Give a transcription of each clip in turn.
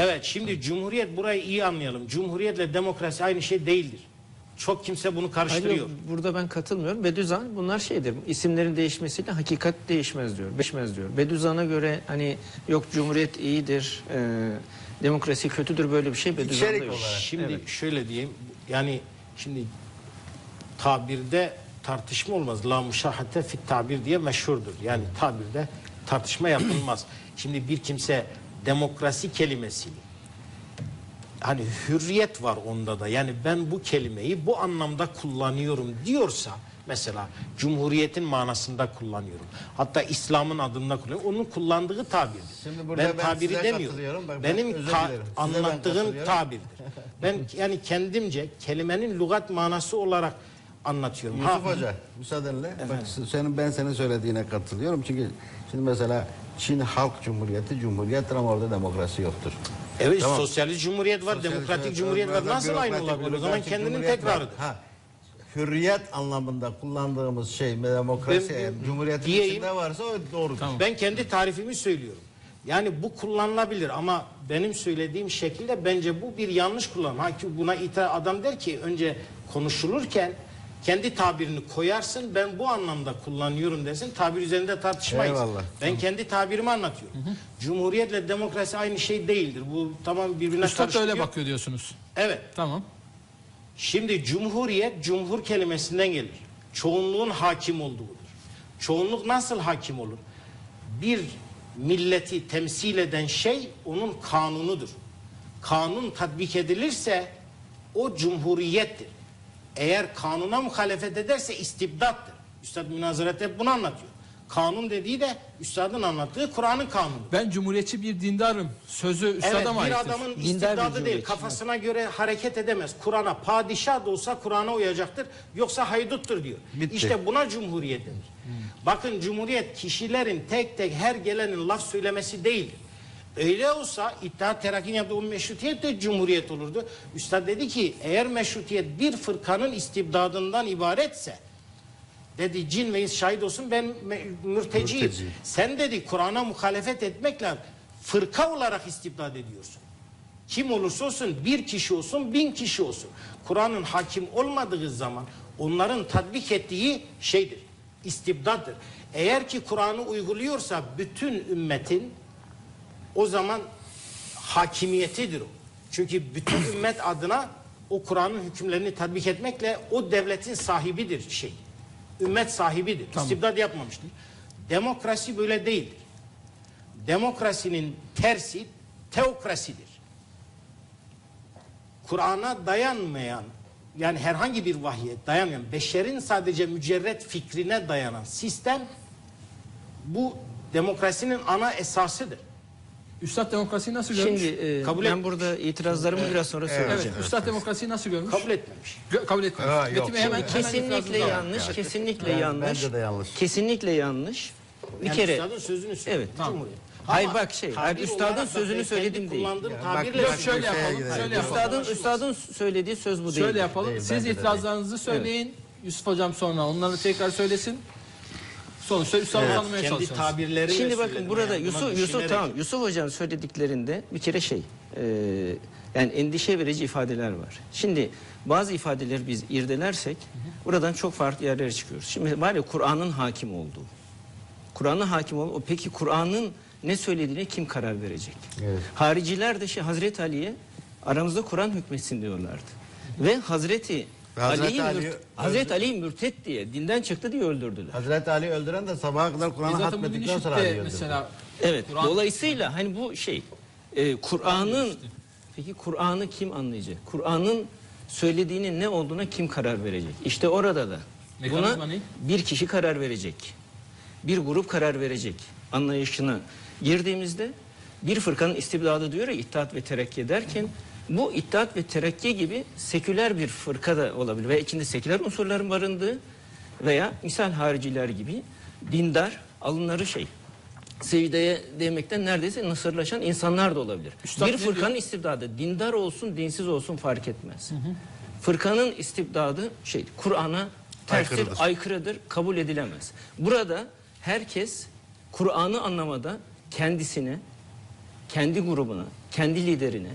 Evet şimdi cumhuriyet burayı iyi anlayalım. Cumhuriyetle demokrasi aynı şey değildir. Çok kimse bunu karıştırıyor. Hayır, burada ben katılmıyorum. Bediüzzaman bunlar şeydir. İsimlerin değişmesiyle hakikat değişmez diyor. Değişmez diyor. Bediüzzaman'a göre hani yok cumhuriyet iyidir, e, demokrasi kötüdür böyle bir şey Bediüzzaman'da İçerik yok. olarak. Şimdi şöyle diyeyim. Yani şimdi tabirde tartışma olmaz. La muşahate fit tabir diye meşhurdur. Yani tabirde tartışma yapılmaz. Şimdi bir kimse demokrasi kelimesini hani hürriyet var onda da. Yani ben bu kelimeyi bu anlamda kullanıyorum diyorsa mesela cumhuriyetin manasında kullanıyorum. Hatta İslam'ın adında kullanıyorum. Onun kullandığı tabirdir. Şimdi burada ben ben tabiri demiyorum. Bak ben Benim ta- ben anlattığım katılıyorum. tabirdir. Ben yani kendimce kelimenin lügat manası olarak anlatıyorum. Yusuf Ha, Hoca müsaadenle bak senin ben senin söylediğine katılıyorum çünkü şimdi mesela Çin Halk Cumhuriyeti cumhuriyettir ama orada demokrasi yoktur. Evet Tamam. sosyalist cumhuriyet var, Sosyalist demokratik cumhuriyet var. Nasıl aynı olabilir? O zaman kendinin tekrarıdır. Ha. Hürriyet anlamında kullandığımız şey demokrasi Ben- eğer cumhuriyetin diyeyim. içinde varsa o doğrudur. Ben kendi tarifimi söylüyorum. Yani bu kullanılabilir ama benim söylediğim şekilde bence bu bir yanlış kullanım. Ha ki buna ita adam der ki önce konuşulurken kendi tabirini koyarsın ben bu anlamda kullanıyorum dersin tabir üzerinde tartışmayız. Eyvallah. Ben kendi tabirimi anlatıyorum. Cumhuriyetle demokrasi aynı şey değildir. Bu tamam birbirine Üstad da öyle karıştırıyor. bakıyor diyorsunuz. Evet. Tamam. Şimdi cumhuriyet cumhur kelimesinden gelir. Çoğunluğun hakim olduğudur. Çoğunluk nasıl hakim olur? Bir milleti temsil eden şey onun kanunudur. Kanun tatbik edilirse o cumhuriyettir. Eğer kanuna muhalefet ederse istibdattır. Üstad münazarette hep bunu anlatıyor. Kanun dediği de üstadın anlattığı Kur'an'ın kanunudur. Ben cumhuriyetçi bir dindarım. Sözü üstada Evet mı bir adamın istibdadı değil kafasına göre hareket edemez. Kur'an'a padişah da olsa Kur'an'a uyacaktır yoksa hayduttur diyor. Bitti. İşte buna cumhuriyet denir. Bakın cumhuriyet kişilerin tek tek her gelenin laf söylemesi değil. Öyle olsa İttihat Terakki'nin yaptığı o meşrutiyet de cumhuriyet olurdu. Üstad dedi ki eğer meşrutiyet bir fırkanın istibdadından ibaretse dedi cin ve şahit olsun ben mürteciyim. Mürteciyim. Sen dedi Kur'an'a muhalefet etmekle fırka olarak istibdad ediyorsun. Kim olursa olsun bir kişi olsun bin kişi olsun. Kur'an'ın hakim olmadığı zaman onların tatbik ettiği şeydir. istibdattır. Eğer ki Kur'an'ı uyguluyorsa bütün ümmetin o zaman hakimiyetidir o. Çünkü bütün ümmet adına o Kur'an'ın hükümlerini tatbik etmekle o devletin sahibidir şey. Ümmet sahibidir. İstibdad yapmamıştır. Demokrasi böyle değildir. Demokrasinin tersi teokrasidir. Kur'an'a dayanmayan yani herhangi bir vahye dayanmayan beşerin sadece mücerret fikrine dayanan sistem bu demokrasinin ana esasıdır. Üstad demokrasiyi nasıl görmüş? Şimdi e, Kabul ben et- burada itirazlarımı biraz sonra evet. söyleyeceğim. Üstad demokrasiyi nasıl görmüş? Kabul etmemiş. Gö- kabul etmiyor. Ha, yok. Metin Bey hemen, hemen Kesinlikle alın. yanlış, kesinlikle yanlış. bence de yanlış. Kesinlikle yanlış. Bir Yani kere üstadın sözünü söylüyor. Evet. Cumhuriyet. Hayır, Ama bak şey, hayır, tabir üstadın olarak da sözünü ben söyledim kendi değil. kullandığım Ya tabirle bak, Yok şöyle şeye yapalım. gidelim. Şöyle yapalım. üstadın üstadın söylediği söz bu değil. Şöyle yapalım. Değil, Siz itirazlarınızı söyleyin. Yusuf hocam sonra onları tekrar söylesin. Sonuçta üstadı tanımaya kendi çalışıyoruz. tabirleriyle Şimdi bakın burada yani. Yusuf Yusuf tamam Yusuf hocam söylediklerinde bir kere şey e, yani endişe verici ifadeler var. Şimdi bazı ifadeleri biz irdelersek buradan çok farklı yerlere çıkıyoruz. Şimdi var ya Kur'an'ın hakim olduğu. Kur'an'ın hakim olduğu. Peki Kur'an'ın ne söylediğine kim karar verecek? Evet. Hariciler de şey Hazreti Ali'ye aramızda Kur'an hükmetsin diyorlardı. Ve Hazreti Ali'yi Ali'yi mürt- Hazreti Ali'yi mürtet diye dinden çıktı diye öldürdüler. Hazreti Ali öldüren de sabaha kadar Kur'an'ı hatmettikten sonra Ali öldürdü. mesela Evet. Dolayısıyla hani bu şey e, Kur'an'ın peki Kur'an'ı kim anlayacak? Kur'an'ın söylediğinin ne olduğuna kim karar verecek? İşte orada da Mekanizma buna ne? bir kişi karar verecek. Bir grup karar verecek anlayışına girdiğimizde bir fırkanın istibdadı diyor ya İttihat ve Terakki derken bu İttihat ve Terakki gibi seküler bir fırka da olabilir ve içinde seküler unsurların barındığı veya misal hariciler gibi dindar alınları şey secdeye değmekten neredeyse nasırlaşan insanlar da olabilir. Üstad bir fırkanın diyor? istibdadı dindar olsun dinsiz olsun fark etmez. Fırkanın istibdadı şey Kur'an'a terstir, Aykırıdır. aykırıdır, kabul edilemez. Burada herkes Kur'an'ı anlamada kendisine kendi grubuna, kendi liderine,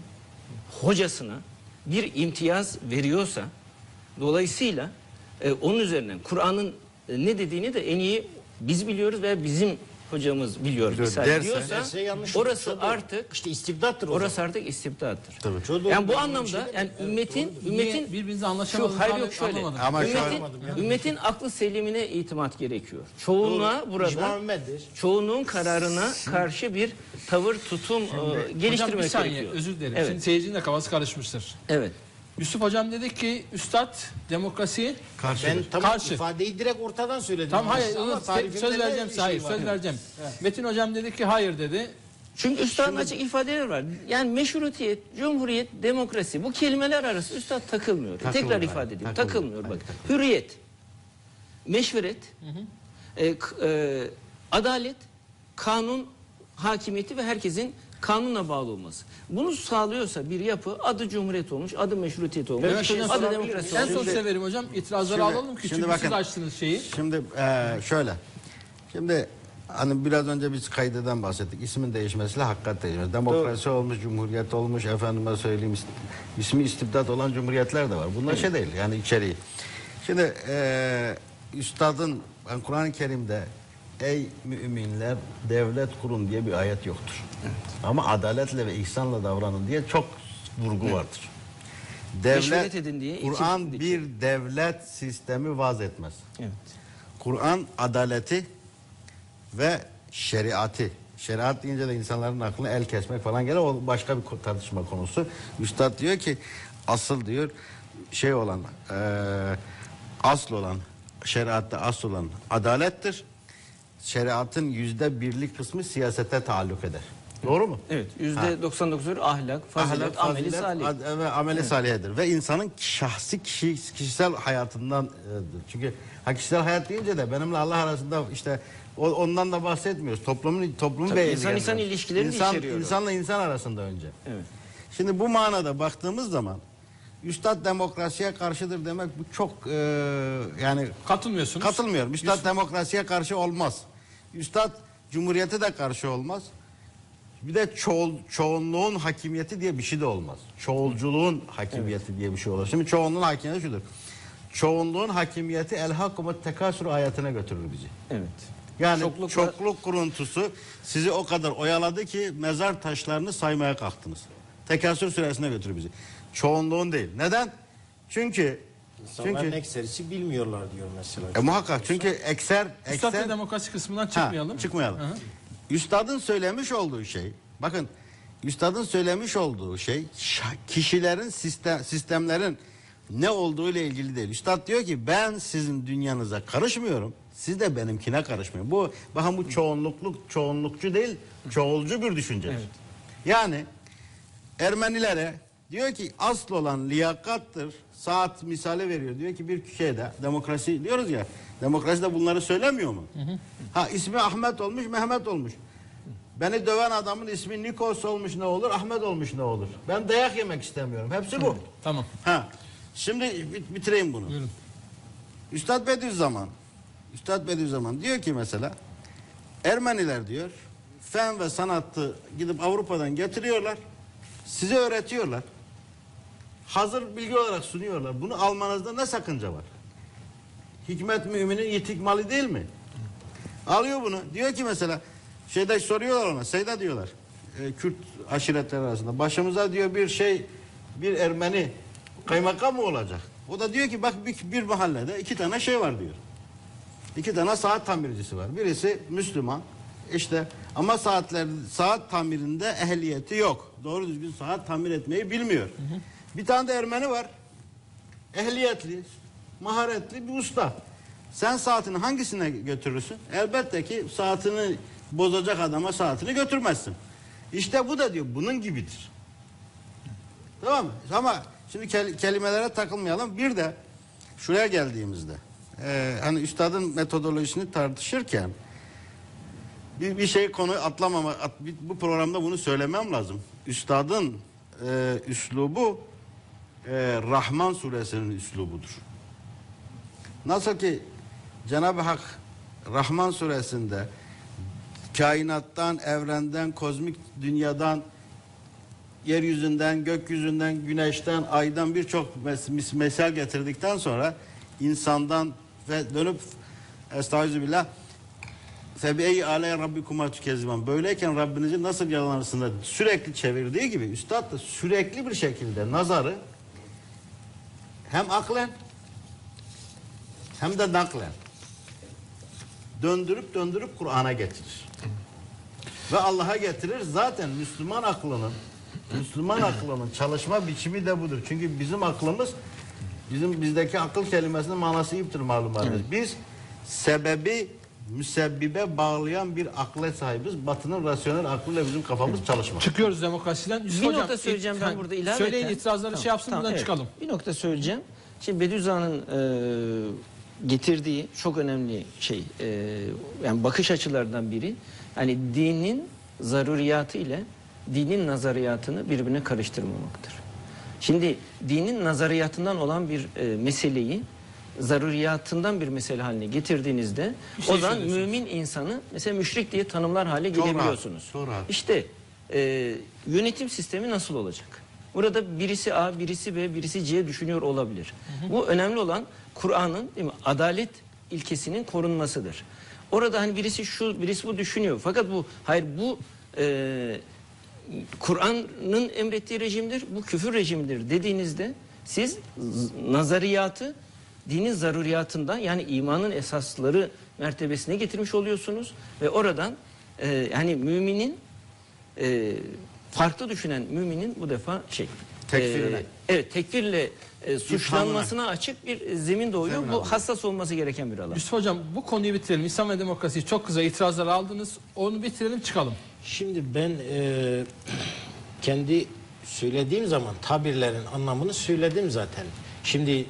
hocasına bir imtiyaz veriyorsa dolayısıyla e, onun üzerinden Kur'an'ın e, ne dediğini de en iyi biz biliyoruz ve bizim hocamız biliyor. Biliyor misal derse- diyorsa Derse yanlış orası olur. Çok doğru. artık işte istibdattır o orası zaman. artık istibdattır. Tabii. Çok doğru. Yani bu Ben anlamda şey yani demedim. Evet, ümmetin. Niye ümmetin birbirinizi anlaşamadınız? şu hayır yok şöyle. anlamadım. Ama şu- ümmetin, Anlamadım ya. ümmetin aklı selimine itimat gerekiyor. Çoğunluğa Doğru. burada İcma ümmettir. çoğunluğun kararına karşı bir tavır tutum e, Hocam bir geliştirmek saniye gerekiyor. özür dilerim. Evet. Şimdi seyircinin de kafası karışmıştır. Evet. Yusuf hocam dedi ki üstad demokrasi Karşıdır. Ben tamam Karşı. ifadeyi direkt ortadan söyledim. Tam hayır Ama tarifinde söz de vereceğim bir size hayır şey var. söz vereceğim. Metin hocam dedi ki hayır dedi. Çünkü üstadın açık ifadeleri var. Yani meşrutiyet, cumhuriyet, demokrasi bu kelimeler arası üstad takılmıyor. Takılmıyor, Tekrar hayır, ifade edeyim. takılmıyor, Takılmıyor hayır, bak. Hürriyet, meşveret, e, k- e, adalet, kanun hakimiyeti ve herkesin kanunla bağlı olması. Bunu sağlıyorsa bir yapı adı cumhuriyet olmuş, adı meşrutiyet olmuş, Evet hocam, adı demokrasi miyim? En olmuş. son size vereyim hocam. İtirazları Şimdi- alalım ki şimdi çünkü bakın. siz açtınız şeyi. Şimdi eee, şöyle. Şimdi hani biraz önce biz kaydeden bahsettik. İsmin değişmesiyle hakikat değişmesi. Demokrasi olmuş, cumhuriyet olmuş, efendime söyleyeyim is- ismi istibdat olan cumhuriyetler de var. Bunlar şey değil yani içeriği. Şimdi eee üstadın yani Kur'an-ı Kerim'de ey müminler devlet kurun diye bir ayet yoktur. Ama adaletle ve ihsanla davranın diye çok vurgu vardır. Meşveret edin diye Kur'an bir devlet sistemi vaz etmez. Evet. Kur'an adaleti ve şeriatı. Şeriat deyince de insanların aklına el kesmek falan gelir. O başka bir tartışma konusu. Üstad diyor ki asıl diyor şey olan eee asıl olan şeriatta asıl olan adalettir. Şeriatın yüzde birlik kısmı siyasete taalluk eder. Doğru mu? Evet. Yüzde 99 ahlak, fazilet, Ahlak, ameli fazilet, salih. ad- ve ameli salihedir. Ve insanın şahsi kişi, kişisel hayatından e, çünkü ha, kişisel hayat deyince de benimle Allah arasında işte o- ondan da bahsetmiyoruz. Toplumun toplumu Tabii, insan insan ilişkilerini İnsan, içeriyor insanla insan arasında önce. Evet. Şimdi bu manada baktığımız zaman Üstad demokrasiye karşıdır demek bu çok e, yani Katılmıyorsunuz. Katılmıyorum. Üstad demokrasiye karşı olmaz. Üstad cumhuriyete de karşı olmaz. Bir de çoğul, çoğunluğun hakimiyeti diye bir şey de olmaz. Çoğulculuğun hakimiyeti diye bir şey olur. Şimdi çoğunluğun hakimiyeti şudur. Çoğunluğun hakimiyeti el hakkumu tekasür ayetine götürür bizi. Evet. Yani Çoklukla- çokluk kuruntusu sizi o kadar oyaladı ki mezar taşlarını saymaya kalktınız. Tekasür süresine götürür bizi. Çoğunluğun değil. Neden? Çünkü İnsanların çünkü ekserisi bilmiyorlar diyor mesela. e, muhakkak çünkü ekser Üstad ekser demokrasi kısmından Ha, çıkmayalım. çıkmayalım. Hı hı. Üstadın söylemiş olduğu şey, bakın üstadın söylemiş olduğu şey kişilerin sistem, sistemlerin ne olduğu ile ilgili değil. Üstad diyor ki ben sizin dünyanıza karışmıyorum. Siz de benimkine karışmayın. Bu bakın bu çoğunlukluk çoğunlukçu değil, çoğulcu bir düşünce. Yani Ermenilere diyor ki asıl olan liyakattır. Saat misali veriyor. Diyor ki bir şeyde demokrasi diyoruz ya. Demokrasi de bunları söylemiyor mu? Ha ismi Ahmet olmuş, Mehmet olmuş. Beni döven adamın ismi Nikos olmuş ne olur, Ahmet olmuş ne olur. Ben dayak yemek istemiyorum. Hepsi bu. Tamam. Ha. Şimdi bit- bitireyim bunu. Buyurun. Üstad Bediüzzaman Üstad Bediüzzaman diyor ki mesela Ermeniler diyor fen ve sanatı gidip Avrupa'dan getiriyorlar. Size öğretiyorlar. Hazır bilgi olarak sunuyorlar. Bunu almanızda ne sakınca var? Hikmet müminin yitik malı değil mi? Alıyor bunu. Diyor ki mesela şeyde soruyorlar ona. Seyda diyorlar. e, Kürt aşiretler arasında. Başımıza diyor bir şey bir Ermeni kaymakam mı olacak? O da diyor ki bak bir, bir mahallede iki tane şey var diyor. İki tane saat tamircisi var. Birisi Müslüman. işte ama saatler saat tamirinde ehliyeti yok. Doğru düzgün saat tamir etmeyi bilmiyor. Bir tane de Ermeni var. Ehliyetli, maharetli bir usta. Sen saatini hangisine götürürsün? Elbette ki saatini bozacak adama saatini götürmezsin. İşte bu da diyor bunun gibidir. Tamam mı? Ama şimdi kel- kelimelere takılmayalım. Bir de şuraya geldiğimizde e, hani üstadın metodolojisini tartışırken bir, bir şey konu atlamama at- bu programda bunu söylemem lazım. Üstadın e, üslubu e, Rahman suresinin üslubudur. Nasıl ki Cenab-ı Hak Rahman suresinde kainattan, evrenden, kozmik dünyadan, yeryüzünden, gökyüzünden, güneşten, aydan birçok mes- mis- mesel getirdikten sonra insandan ve dönüp estağfirullah Febi'yi aleyhe rabbikuma tükezziban. Böyleyken Rabbinizi nasıl yalanırsın da sürekli çevirdiği gibi üstad da sürekli bir şekilde nazarı hem aklen hem de naklen döndürüp döndürüp Kur'an'a getirir. Ve Allah'a getirir. Zaten Müslüman aklının Müslüman aklının çalışma biçimi de budur. Çünkü bizim aklımız bizim bizdeki akıl kelimesinin manası iptir malum vardır. Biz sebebi müsebbibe bağlayan bir akle sahibiz. Batının rasyonel aklıyla bizim kafamız çalışmaz. Çıkıyoruz demokrasiden. Yusuf Bir hocam, nokta söyleyeceğim ben ha, burada ilave Söyleyin eten- itirazları Tamam, şey yapsın tamam, buradan evet. çıkalım. Bir nokta söyleyeceğim. Şimdi Bediüzzaman'ın e, getirdiği çok önemli şey e, yani bakış açılardan biri hani dinin zaruriyatı ile dinin nazariyatını birbirine karıştırmamaktır. Şimdi dinin nazariyatından olan bir e, meseleyi zaruriyatından bir mesele haline getirdiğinizde şey o zaman mümin insanı mesela müşrik diye tanımlar hale Çok rahat, gelebiliyorsunuz. çok rahat. İşte e, yönetim sistemi nasıl olacak? Burada birisi A, birisi B, birisi C düşünüyor olabilir. Bu önemli olan Kur'an'ın adalet ilkesinin korunmasıdır. Orada hani birisi şu, birisi bu düşünüyor. Fakat bu hayır bu e, Kur'an'ın emrettiği rejimdir, bu küfür rejimidir dediğinizde siz nazariyatı dinin zaruriyatından yani imanın esasları mertebesine getirmiş oluyorsunuz ve oradan e, yani müminin e, farklı düşünen müminin bu defa şey Tekfirine. e, evet tekfirle e, suçlanmasına açık bir e, zemin doğuyor. Zemin bu alıyor. hassas olması gereken bir alan. Yusuf hocam bu konuyu bitirelim. İslam ve demokrasi çok kısa itirazlar aldınız. Onu bitirelim çıkalım. Şimdi ben e, kendi söylediğim zaman tabirlerin anlamını söyledim zaten. Şimdi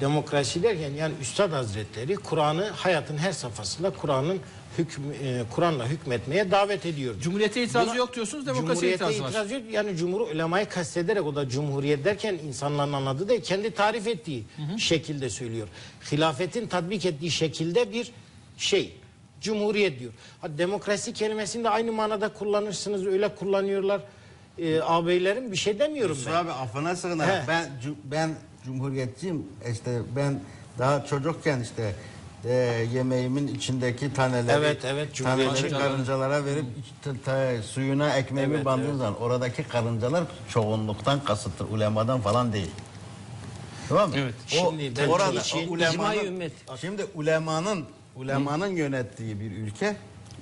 demokrasi derken yani Üstad Hazretleri Kur'an'ı hayatın her safhasında Kur'an'ın hüküm, e, Kur'an'la hükmetmeye davet ediyor. Cumhuriyete itirazı Buna- yok diyorsunuz, demokrasiye itirazı var. itiraz yok. Yani cumhur ulemayı kastederek o da cumhuriyet derken insanların anladığı değil kendi tarif ettiği şekilde söylüyor. Hilafetin tatbik ettiği şekilde bir şey. Cumhuriyet diyor. Ha, demokrasi kelimesini de aynı manada kullanırsınız. Öyle kullanıyorlar. Ee, ağabeylerim bir şey demiyorum Yusuf ben. abi affına sığınarak He. ben ben cumhuriyetçiyim işte ben daha çocukken işte e, yemeğimin içindeki taneleri Evet, evet, taneleri karıncalara verip iç- ta- ta- suyuna ekmeğimi Evet, bandığım evet. zaman oradaki karıncalar çoğunluktan kasıttır ulemadan falan değil. Tamam mı? Evet. O, Şimdi orada için o ulemanın, ümmet. şimdi ulemanın ulemanın yönettiği bir ülke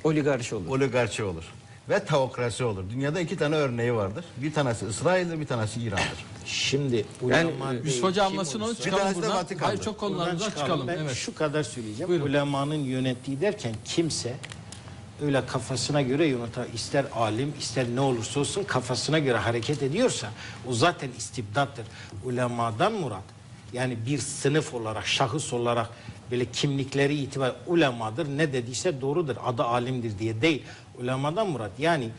Oligarşi olur. oligarşi olur ve teokrasi olur. Dünyada iki tane örneği vardır. Bir tanesi İsrail'dir, bir tanesi İran'dır. Şimdi Yani, Yusuf Hoca anlasın onu çıkalım tanesi de buradan. Vatikan'dır. Hayır çok konularımızdan çıkalım. Ben Evet. şu kadar söyleyeceğim. Buyurun. Ulemanın yönettiği derken kimse öyle kafasına göre yönetir. İster alim ister ne olursa olsun kafasına göre hareket ediyorsa o zaten istibdattır. Ulemadan murat yani bir sınıf olarak şahıs olarak böyle kimlikleri itibar ulemadır ne dediyse doğrudur adı alimdir diye değil. Ulemadan murat yani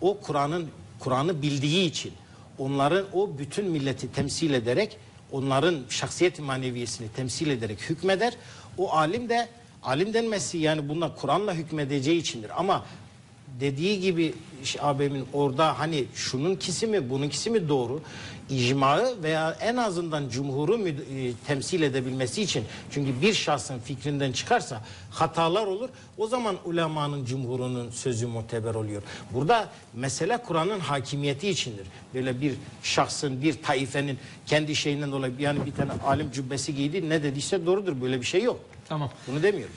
o Kur'an'ın Kur'an'ı bildiği için onların o bütün milleti temsil ederek onların şahsiyet maneviyesini temsil ederek hükmeder. O alim de alim denmesi yani bunlar Kur'an'la hükmedeceği içindir. Ama dediği gibi abimin orada hani şununkisi mi bununkisi mi doğru icmağı veya en azından cumhuru e, temsil edebilmesi için çünkü bir şahsın fikrinden çıkarsa hatalar olur o zaman ulemanın cumhurunun sözü muteber oluyor. Burada mesele Kur'an'ın hakimiyeti içindir. Böyle bir şahsın bir taifenin kendi şeyinden dolayı yani bir tane alim cübbesi giydi ne dediyse doğrudur böyle bir şey yok. Tamam. Bunu demiyorum.